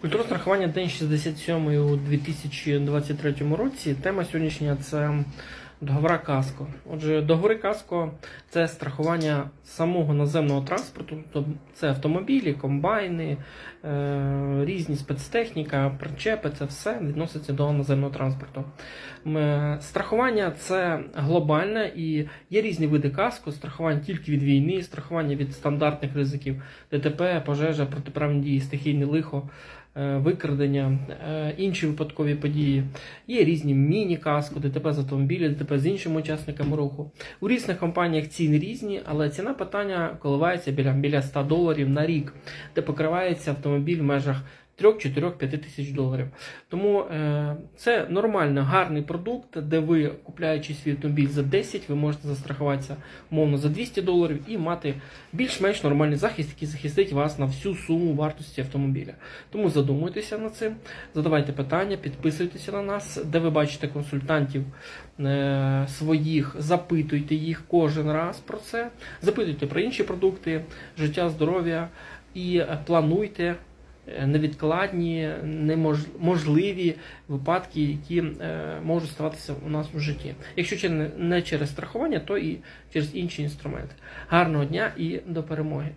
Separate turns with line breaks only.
Культура страхування день 67 у 2023 році. Тема сьогоднішня це договора Каско. Отже, договори Каско це страхування самого наземного транспорту, тобто це автомобілі, комбайни, е, різні спецтехніка, причепи, це все відноситься до наземного транспорту. Страхування це глобальне і є різні види каско, страхування тільки від війни, страхування від стандартних ризиків, ДТП, пожежа, протиправні дії, стихійне лихо, викрадення, е, інші випадкові події. Є різні міні-каско, ДТП з автомобіля, ДТП з іншими учасниками руху. У різних компаніях ціни різні, але ціна питання коливається біля, біля 100 доларів на рік, де покривається автомобіль в межах 3-4-5 тисяч доларів. Тому е, це нормально гарний продукт, де ви, купляючи свій автомобіль за 10, ви можете застрахуватися умовно за 200 доларів і мати більш-менш нормальний захист, який захистить вас на всю суму вартості автомобіля. Тому задумуйтеся над цим, задавайте питання, підписуйтеся на нас, де ви бачите консультантів е, своїх, запитуйте їх кожен раз про це, запитуйте про інші продукти, життя, здоров'я і плануйте невідкладні, неможливі можливі випадки, які е, можуть ставатися у нас у житті. Якщо не через страхування, то і через інші інструменти. Гарного дня і до перемоги!